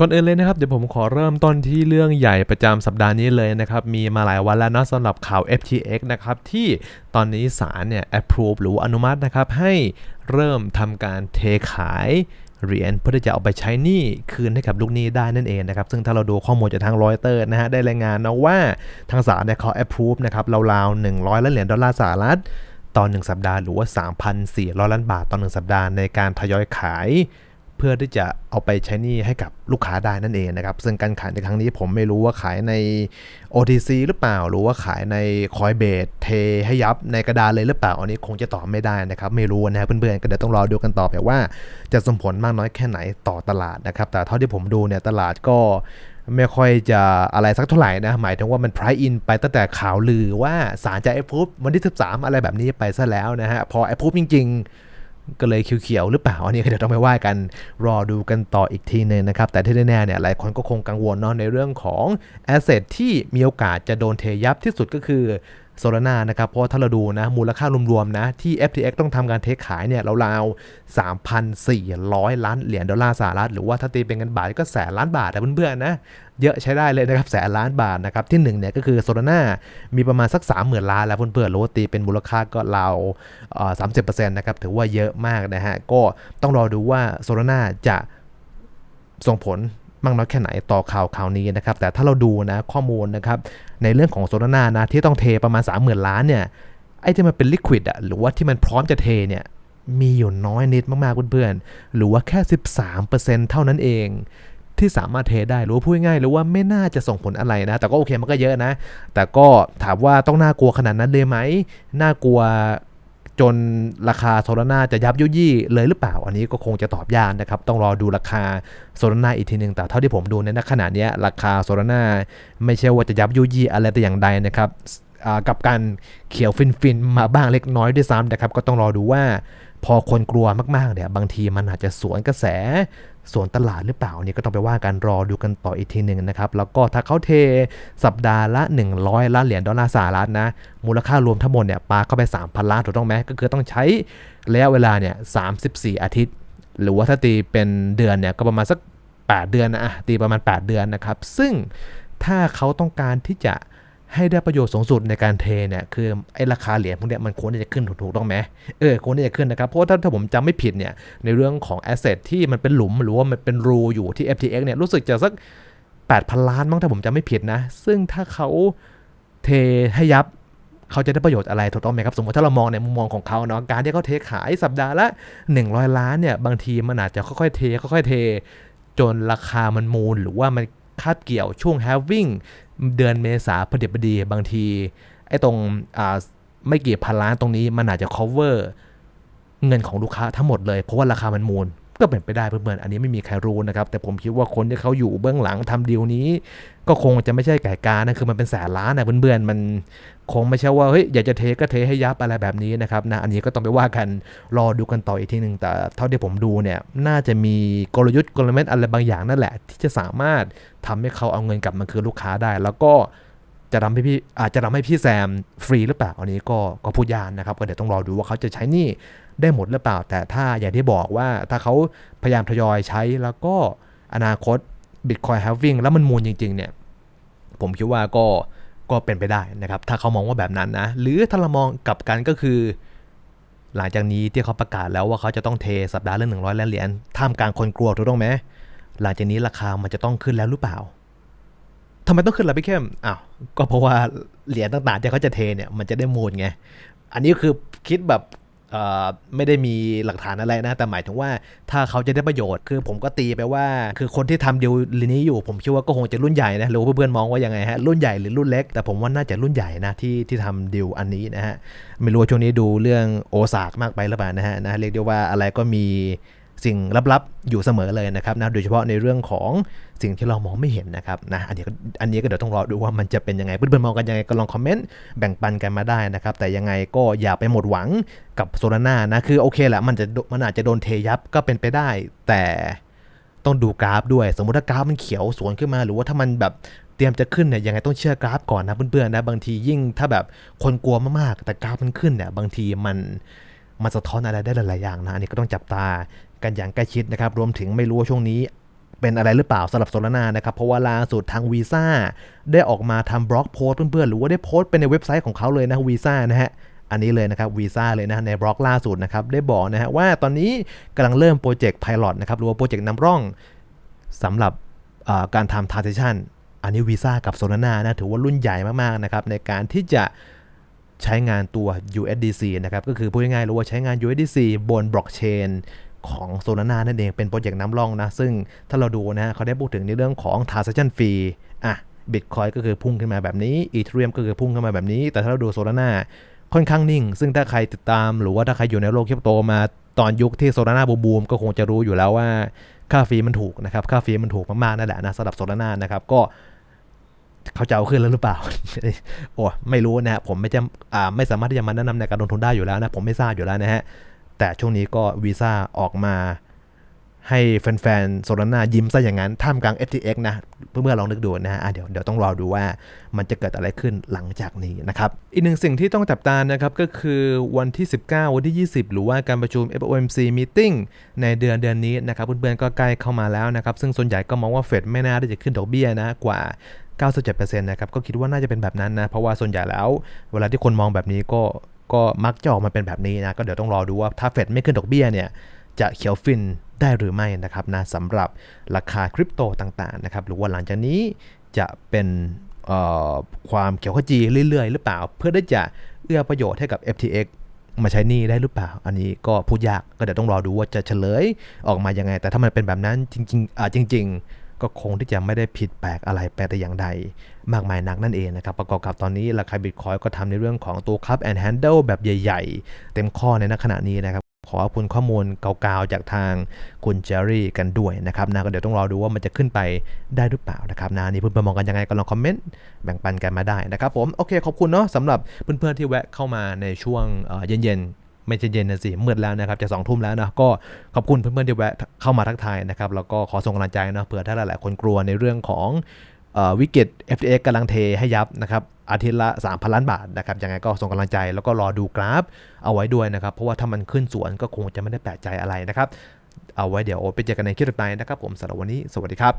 ก่อนอื่นเลยนะครับเดี๋ยวผมขอเริ่มต้นที่เรื่องใหญ่ประจำสัปดาห์นี้เลยนะครับ มีมาหลายวันแล้วนะสำหรับข่าว FTX นะครับ ที่ตอนนี้ศาลเนี่ย approve หรือว่าอนุมัตินะครับ ให้เริ่มทำการเทขายเหรียญเพื่อที่จะเอาไปใช้หนี้คืนให้กับลูกหนี้ได้นั่นเองนะครับ ซึ่งถ้าเราดูข้อมูลจากทางรอยเตอร์นะฮะได้รายงานนะว่าทางศาลเนี่ยเขา approve นะครับราวๆ100ล้านเหรียญดอลลาร์สหรัฐต่อ1สัปดาห์หรือว่า 3,400 ล้านบาทต่อ1สัปดาห์ในการทยอยขาย เพื่อที่จะเอาไปใช้หนี้ให้กับลูกค้าได้นั่นเองนะครับ ซึ่งการขายในครั้งนี้ผมไม่รู้ว่าขายใน OTC หรือเปล่า หรือว่าขายใน Coinbase เทให้ยับในกระดานเลยหรือเปล่า อันนี้คงจะตอบไม่ได้นะครับ ไม่รู้นะครับเพื่อนๆก็เดี๋ยวต้องรอดูกันต่อไปว่า จะส่งผลมากน้อยแค่ไหนต่อตลาดนะครับ แต่เท่าที่ผมดูเนี่ยตลาดก็ไม่ค่อยจะอะไรสักเท่าไหร่นะ หมายถึงว่ามัน price in ไปตั้งแต่ข่าวลือว่าศาลจะ approve วันที่ 13 อะไรแบบนี้ไปซะแล้วนะฮะ พอ approve จริง ๆ ก็เลยเขียวๆหรือเปล่าอันนี้ก็เดี๋ยวต้องไปว่ากันรอดูกันต่ออีกทีหนึงนะครับ แต่ที่แน่ๆเนี่ยหลายคนก็คงกังวลเนาะในเรื่องของแอสเซทที่มีโอกาสจะโดนเทยับที่สุดก็คือ โซลาร่านะครับเพราะถ้าเราดูนะมูลค่ารวมๆนะที่ FTX ต้องทำการเทคขายเนี่ยราวๆ3,400 ล้านเหรียญดอลลาร์สหรัฐหรือว่าถ้าตีเป็นเงินบาทก็แสนล้านบาทนะเพื่อนๆนะเยอะใช้ได้เลยนะครับแสนล้านบาทนะครับที่1เนี่ยก็คือโซลาร่ามีประมาณสัก 30,000 ล้านแล้วเพื่อนๆหรือว่าตีเป็นมูลค่าก็ราวสามสิบเปอร์เซ็นต์นะครับถือว่าเยอะมากนะฮะก็ต้องรอดูว่าโซลาร่าจะส่งผล มากน้อยแค่ไหนต่อข่าวข่าวนี้นะครับ แต่ถ้าเราดูนะข้อมูลนะครับในเรื่องของโซลาร่านะที่ต้องเทประมาณ 30,000 ล้านเนี่ยไอ้ที่มันเป็นลิควิดอะหรือว่าที่มันพร้อมจะเทเนี่ยมีอยู่น้อยนิดมากๆเพื่อนๆหรือว่าแค่ 13%เท่านั้นเองที่สามารถเทได้หรือว่าพูดง่ายๆหรือว่าไม่น่าจะส่งผลอะไรนะ แต่ก็โอเคมันก็เยอะนะ แต่ก็ถามว่าต้องน่ากลัวขนาดนั้นเลยไหมน่ากลัว จนราคาโซลาร่าจะยับยุยี่เลยหรือเปล่า อันนี้ก็คงจะตอบยากนะครับ ต้องรอดูราคาโซลาร่าอีกทีหนึ่งแต่เท่าที่ผมดูในยณขณะนี้ราคาโซลาร่าไม่ใช่ว่าจะยับยุยี่อะไรแต่อย่างใดนะครับกับการเขียวฟินๆ มาบ้างเล็กน้อยด้วยซ้ำนะครับ ก็ต้องรอดูว่า อคนกลัวมากๆเนี่ยบางทีมันอาจจะสวนกระแสสวนตลาดหรือเปล่านี่ก็ต้องไปว่ากันรอดูกันต่ออีกทีหนึ่งนะครับ แล้วก็ถ้าเขาเทสัปดาห์ละ 100 ล้านเหรียญดอลลาร์สหรัฐนะ มูลค่ารวมทั้งหมดเนี่ยปาเข้าไป 3,000 ล้านถูกต้องไหมก็คือต้องใช้ระยะเวลาเนี่ย34 อาทิตย์ หรือว่าถ้าตีเป็นเดือนเนี่ยก็ประมาณสัก 8 เดือนนะอะตีประมาณ 8 เดือนนะครับ ซึ่งถ้าเขาต้องการที่จะ ให้ได้ประโยชน์สูงสุดในการเทเนี่ยคือไอ้ราคาเหรียญพวกเนี้ยมันควรที่จะขึ้นถูกต้องไหมเออควรที่จะขึ้นนะครับเพราะว่าถ้าถ้าผมจำไม่ผิดเนี่ยในเรื่องของแอสเซทที่มันเป็นหลุมหรือว่ามันเป็นรูอยู่ที่ FTX เนี่ยรู้สึกจะสัก 8,000 ล้านมั้งถ้าผมจำไม่ผิดนะ ซึ่งถ้าเขาเทให้ยับเขาจะได้ประโยชน์อะไรถูกต้องไหมครับ สมมติถ้าเรามองในมุมมองของเขาเนาะการที่เขาเทขายสัปดาห์ละ 100 ล้านเนี่ยบางทีมันอาจจะค่อยๆเทค่อยๆเท จนราคามันมูลหรือว่ามัน คาดเกี่ยวช่วง having เดือนเมษาพอดีพอดีบางที ไอ้ตรงไม่กี่พันล้านตรงนี้มันอาจจะ cover เงินของลูกค้าทั้งหมดเลย เพราะว่าราคามันมูล ก็เป็นไปได้เพื่อนๆอันนี้ไม่มีใครรู้นะครับ แต่ผมคิดว่าคนที่เขาอยู่เบื้องหลังทำดีลนี้ ก็คงจะไม่ใช่ไก่กานะคือมันเป็นแสนล้านนะเพื่อนๆมันคงไม่ใช่ว่าเฮ้ยอยากจะเทก็เทให้ยับอะไรแบบนี้นะครับนะอันนี้ก็ต้องไปว่ากันรอดูกันต่ออีกทีหนึ่งแต่เท่าที่ผมดูเนี่ยน่าจะมีกลยุทธ์กลเม็ดอะไรบางอย่างนั่นแหละ ที่จะสามารถทำให้เขาเอาเงินกลับมาคืนลูกค้าได้ แล้วก็ จะทำให้พี่อาจจะทำให้พี่แซมฟรีหรือเปล่าอันนี้ก็ก็พูดยากนะครับ ก็เดี๋ยวต้องรอดูว่าเขาจะใช้นี่ได้หมดหรือเปล่า แต่ถ้าอย่างที่บอกว่าถ้าเขาพยายามทยอยใช้แล้วก็อนาคต Bitcoin halving แล้วมันมูลจริง ๆ เนี่ย ผมคิดว่าก็ก็เป็นไปได้นะครับ ถ้าเขามองว่าแบบนั้นนะ หรือถ้าเรามองกลับกันก็คือ หลังจากนี้ที่เขาประกาศแล้วว่าเขาจะต้องเทสัปดาห์ละหนึ่งร้อยล้านเหรียญท่ามกลางคนกลัวถูกต้องไหมหลังจากนี้ราคามันจะต้องขึ้นแล้วหรือเปล่า ทำไมต้องขึ้นล่ะพี่เข้มอ้าวก็เพราะว่าเหรียญต่างๆที่เขาจะเทเนี่ยมันจะได้มูลไง อันนี้คือคิดแบบไม่ได้มีหลักฐานอะไรนะ แต่หมายถึงว่าถ้าเขาจะได้ประโยชน์ คือผมก็ตีไปว่า คือคนที่ทำดีลนี้อยู่ ผมคิดว่าก็คงจะรุ่นใหญ่นะหรือเพื่อนๆมองว่ายังไงฮะ รุ่นใหญ่หรือรุ่นเล็ก แต่ผมว่าน่าจะรุ่นใหญ่นะที่ที่ทำดีลอันนี้นะฮะ ไม่รู้ช่วงนี้ดูเรื่องโอซากมากไปหรือเปล่านะฮะนะเรียกได้ว่าอะไรก็มี สิ่งลับๆอยู่เสมอเลยนะครับนะโดยเฉพาะในเรื่องของสิ่งที่เรามองไม่เห็นนะครับนะอันนี้อันนี้ก็เดี๋ยวต้องรอดูว่ามันจะเป็นยังไงเพื่อนๆมองกันยังไงก็ลองคอมเมนต์แบ่งปันกันมาได้นะครับ แต่ยังไงก็อย่าไปหมดหวังกับโซลาร่านะคือโอเคแหละมันจะมันอาจจะโดนเทยับก็เป็นไปได้ แต่ต้องดูกราฟด้วย สมมติถ้ากราฟมันเขียวสวนขึ้นมาหรือว่าถ้ามันแบบเตรียมจะขึ้นเนี่ยยังไงต้องเชื่อกราฟก่อนนะเพื่อนๆนะบางทียิ่งถ้าแบบคนกลัวมากๆ แต่กราฟมันขึ้นเนี่ยบางทีมันมันสะท้อนอะไรได้หลายๆอย่างนะอันนี้ก็ต้องจับตา กันอย่างใกล้ชิดนะครับ รวมถึงไม่รู้ว่าช่วงนี้เป็นอะไรหรือเปล่าสำหรับโซลาร่านะครับ เพราะว่าล่าสุดทางวีซ่าได้ออกมาทำบล็อกโพสเพื่อนๆ หรือว่าได้โพสต์ไปในเว็บไซต์ของเขาเลยนะวีซ่านะฮะอันนี้เลยนะครับวีซ่าเลยนะในบล็อกล่าสุดนะครับได้บอกนะฮะว่าตอนนี้กำลังเริ่มโปรเจกต์ Pilot นะครับหรือว่าโปรเจกต์นำร่องสำหรับการทำ transition อันนี้วีซ่ากับโซลาร่านะถือว่ารุ่นใหญ่มากๆนะครับในการที่จะใช้งานตัว USDC นะครับก็คือพูดง่ายๆหรือว่าใช้งาน USDC บนบล็อกเชน ของ Solana นั่นเองเป็นโปรเจกต์น้ำร่องนะ ซึ่งถ้าเราดูนะเขาได้พูดถึงในเรื่องของ transaction fee อะ Bitcoin ก็คือพุ่งขึ้นมาแบบนี้ Ethereum ก็คือพุ่งขึ้นมาแบบนี้ แต่ถ้าเราดู Solana ค่อนข้างนิ่ง ซึ่งถ้าใครติดตาม หรือว่าถ้าใครอยู่ในโลกคริปโตมาตอนยุคที่ Solana บูมๆก็คงจะรู้อยู่แล้วว่าค่าฟรีมันถูกนะครับ ค่าฟรีมันถูกมากๆนั่นแหละนะสำหรับ Solana นะครับก็เขาจะเอาขึ้นแล้วหรือเปล่า โอ้ไม่รู้นะผมไม่จะอ่าไม่สามารถที่จะมาแนะนำในการลงทุนได้อยู่แล้วนะ ผมไม่ทราบอยู่แล้วนะฮะ แต่ช่วงนี้ก็วีซ่าออกมาให้แฟนๆโซลาร่ายิ้มซะอย่างนั้น ท่ามกลาง FTX นะเพื่อๆลองนึกดูนะฮะเดี๋ยวเดี๋ยวต้องรอดูว่ามันจะเกิดอะไรขึ้นหลังจากนี้นะครับ อีกหนึ่งสิ่งที่ต้องจับตานะครับ ก็คือวันที่ 19 วันที่ 20 หรือว่าการประชุม FOMC meeting ในเดือนเดือนนี้นะครับ เพื่อนๆก็ใกล้เข้ามาแล้วนะครับ ซึ่งส่วนใหญ่ก็มองว่าเฟดไม่น่าที่จะขึ้นดอกเบี้ยนะกว่า97%นะครับก็คิดว่าน่าจะเป็นแบบนั้นนะเพราะว่าส่วนใหญ่แล้ว เวลาที่คนมองแบบนี้ก็ ก็มักจะออกมาเป็นแบบนี้นะ ก็เดี๋ยวต้องรอดูว่าถ้าเฟดไม่ขึ้นดอกเบี้ยเนี่ย จะเขียวฟินได้หรือไม่นะครับนะสำหรับราคาคริปโตต่างๆนะครับ หรือว่าหลังจากนี้จะเป็นเอ่อความเขียวขจีเรื่อยๆ หรือเปล่า เพื่อที่จะเอื้อประโยชน์ให้กับ FTX มาใช้หนี่ได้หรือเปล่า อันนี้ก็พูดยากก็เดี๋ยวต้องรอดูว่าจะเฉลยออกมายังไง แต่ถ้ามันเป็นแบบนั้นจริงๆอ่าจริง ๆ ก็คงที่จะไม่ได้ผิดแปลกอะไรไปลแต่อย่างใด มากมายนักนั่นเองนะครับ ประกอบกับตอนนี้ราคาบิตคอยก็ทำในเรื่องของตัว Cup and Handle แบบใหญ่ ๆ เต็มข้อในณขณะนี้นะครับ ขอขอบคุณข้อมูลเก่าๆ จากทางคุณเจอรี่กันด้วยนะครับนะก็เดี๋ยวต้องรอดูว่ามันจะขึ้นไปได้หรือเปล่านะครับนะนี่เพื่อนๆมองกันยังไงก็ลองคอมเมนต์แบ่งปันกันมาได้นะครับผมโอเคขอบคุณเนาะสำหรับเพื่อนๆที่แวะเข้ามาในช่วงเอ่อเย็นๆ ไม่ใช่เย็นนะสิมืดแล้วนะครับจะสองทุ่มแล้วนะก็ขอบคุณเพื่อนๆที่แวะเข้ามาทักทายนะครับแล้วก็ขอส่งกำลังใจนะเผื่อถ้าหลายๆคนกลัวในเรื่องของวิกฤต FTX กำลังเทให้ยับนะครับอาทิตย์ละ 3,000 ล้านบาทนะครับยังไงก็ส่งกำลังใจแล้วก็รอดูกราฟเอาไว้ด้วยนะครับ เพราะว่าถ้ามันขึ้นสวนก็คงจะไม่ได้แปลกใจอะไรนะครับ เอาไว้เดี๋ยวไปเจอกันในคลิปต่อไปนะครับผมสำหรับวันนี้สวัสดีครับ